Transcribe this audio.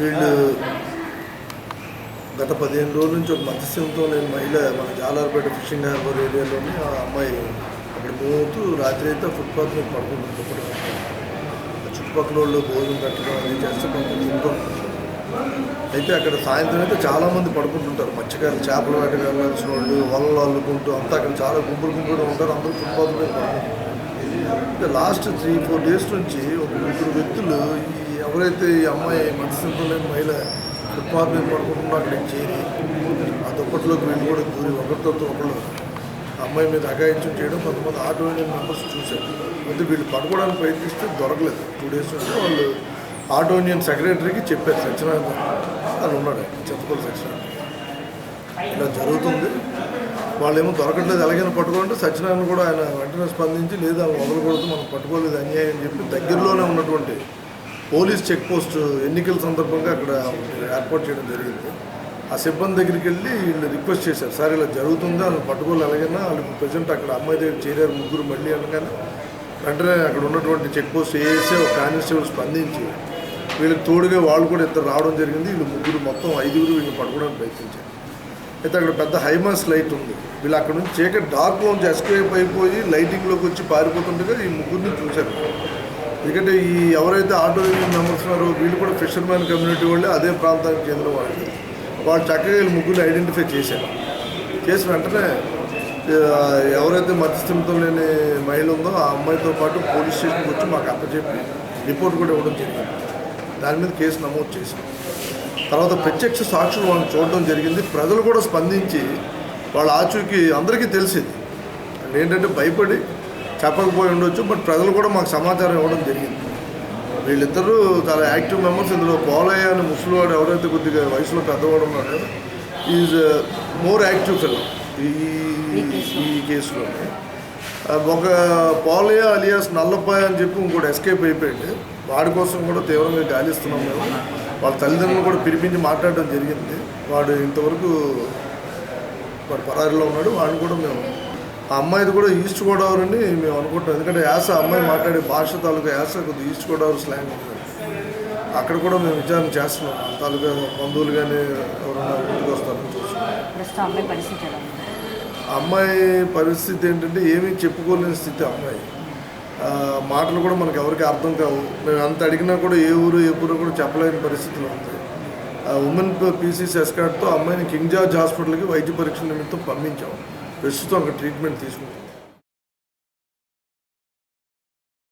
వీళ్ళు గత పదిహేను రోజుల నుంచి ఒక మత్స్యంతో నేను మహిళ మన జాలార్పేట ఫిషింగ్ హార్బర్ ఏరియాలోని ఆ అమ్మాయి అక్కడ పోతూ రాత్రి అయితే ఫుట్పాత్ మీద పడుకుంటుంది దుప్పటి చుట్టుపక్కల వాళ్ళు భోజనం పెట్టడం అది చేస్తే కొంచెం అయితే అక్కడ సాయంత్రం అయితే చాలామంది పడుకుంటుంటారు. మత్స్యకారులు చేపలు వేటకు వెళ్ళాల్సిన వాళ్ళు వలలు అల్లుకుంటూ అంతా అక్కడ చాలా గుంపులు గుంపులు ఉంటారు. అందరూ ఫుట్పాత్ మీద పడుకుంటారు. లాస్ట్ త్రీ ఫోర్ డేస్ నుంచి ఒక ముగ్గురు వ్యక్తులు ఈ ఎవరైతే ఈ అమ్మాయి మత్స్యంతో మహిళ ఫుట్పాత్ మీద పడుకుంటున్నా అక్కడికి చేరి ఆ దుప్పట్లోకి వెళ్ళి కూడా దూరి ఒకరితో ఒకళ్ళు ఆ అమ్మాయి మీద అగాయించం చేయడం కొంతమంది ఆటో యూనియన్ మెంబర్స్ చూశారు. అయితే వీళ్ళు పడుకోవడానికి ప్రయత్నిస్తే దొరకలేదు. టూ డేస్ నుంచి వాళ్ళు ఆటో యూనియన్ సెక్రటరీకి చెప్పారు సత్యనారాయణ అని ఉన్నాడు చెత్తపల్లి సత్యనారాయణ. ఇలా జరుగుతుంది. వాళ్ళేమో దొరకట్లేదు ఎలాగైనా పట్టుకోవాలంటే సత్యనారాయణ కూడా ఆయన వెంటనే స్పందించి లేదా వదలకూడదు మనం పట్టుకోలేదు అన్యాయం అని చెప్పి దగ్గరలోనే ఉన్నటువంటి పోలీస్ చెక్ పోస్ట్ ఎన్నికల సందర్భంగా అక్కడ ఏర్పాటు చేయడం జరిగింది. ఆ సిబ్బంది దగ్గరికి వెళ్ళి వీళ్ళు రిక్వెస్ట్ చేశారు సార్ ఇలా జరుగుతుందా? వాళ్ళు పట్టుకోవాలి ఎలాగైనా. వాళ్ళు ప్రజెంట్ అక్కడ అమ్మాయి దగ్గర చేరారు ముగ్గురు మళ్ళీ అనగానే వెంటనే అక్కడ ఉన్నటువంటి చెక్ పోస్ట్ ఏసే ఒక కానిస్టేబుల్ స్పందించి వీళ్ళకి తోడుగా వాళ్ళు కూడా ఇద్దరు రావడం జరిగింది. వీళ్ళు ముగ్గురు మొత్తం ఐదుగురు వీళ్ళు పట్టుకోవడానికి ప్రయత్నించారు. అయితే అక్కడ పెద్ద హైమాస్ లైట్ ఉంది. వీళ్ళు అక్కడ నుంచి చీకటి డార్క్లోంచి ఎస్కేప్ అయిపోయి లైటింగ్లోకి వచ్చి పారిపోతుండగా ఈ ముగ్గురిని చూశారు. ఎందుకంటే ఈ ఎవరైతే ఆటో యూనియన్ మెంబర్స్ ఉన్నారో వీళ్ళు కూడా ఫిషర్మెన్ కమ్యూనిటీ వాళ్ళే అదే ప్రాంతానికి చెందిన వాళ్ళు. వాళ్ళు చక్కగా వీళ్ళు ముగ్గురు ఐడెంటిఫై చేశారు. చేసి వెంటనే ఎవరైతే మధ్యస్థిమితం లేని మహిళ ఉందో ఆ అమ్మాయితో పాటు పోలీస్ స్టేషన్కి వచ్చి మాకు అప్పచెప్పి రిపోర్ట్ కూడా ఇవ్వడం జరిగింది. దాని మీద కేసు నమోదు చేశాం తర్వాత ప్రత్యక్ష సాక్షులు వాళ్ళని చూడడం జరిగింది. ప్రజలు కూడా స్పందించి వాళ్ళ ఆచూకీ అందరికీ తెలిసింది. అంటే ఏంటంటే భయపడి చెప్పకపోయి ఉండొచ్చు బట్ ప్రజలు కూడా మాకు సమాచారం ఇవ్వడం జరిగింది. వీళ్ళిద్దరూ చాలా యాక్టివ్ మెంబర్స్. ఇందులో పోలయ్య అని ముసలివాడు ఎవరైతే కొద్దిగా వయసులో పెద్దవాడు ఉన్నాడో ఈజ్ మోర్ యాక్టివ్ ఫిల్మ్ ఈ ఈ కేసులో. ఒక పోలయ్య అలియాస్ నల్లపాయ అని చెప్పి ఇంకోటి ఎస్కేప్ అయిపోయింది. వాడి కోసం కూడా తీవ్రంగా గాలిస్తున్నాం మేము. వాళ్ళ తల్లిదండ్రులు కూడా పిలిపించి మాట్లాడడం జరిగింది. వాడు ఇంతవరకు వాడు పరారిలో ఉన్నాడు. వాడిని కూడా మేము ఆ అమ్మాయిది కూడా ఈస్ట్ గోదావరి అని మేము అనుకుంటాం. ఎందుకంటే యాస అమ్మాయి మాట్లాడే భాష తాలూకా యాస కొద్దిగా ఈస్ట్ గోదావరి స్లాంగ్ ఉంది అక్కడ కూడా మేము విచారణ చేస్తున్నాం. తాలూకా బంధువులు కానీ ఎవరైనా ఇంటికి వస్తారని చూస్తున్నాం అమ్మాయి పరిస్థితి ఏంటంటే ఏమీ చెప్పుకోలేని స్థితి అమ్మాయి. మాటలు కూడా మనకు ఎవరికి అర్థం కావు. మేము ఎంత అడిగినా కూడా ఏ ఊరు ఏ ఊరు కూడా చెప్పలేని పరిస్థితిలో ఉంది. ఆ ఉమెన్ పీసీసీ ఎస్కాట్తో అమ్మాయిని కింగ్ జార్జ్ హాస్పిటల్కి వైద్య పరీక్ష నిమిత్తం పంపించాం. ప్రస్తుతం అక్కడ ట్రీట్మెంట్ తీసుకుంటాం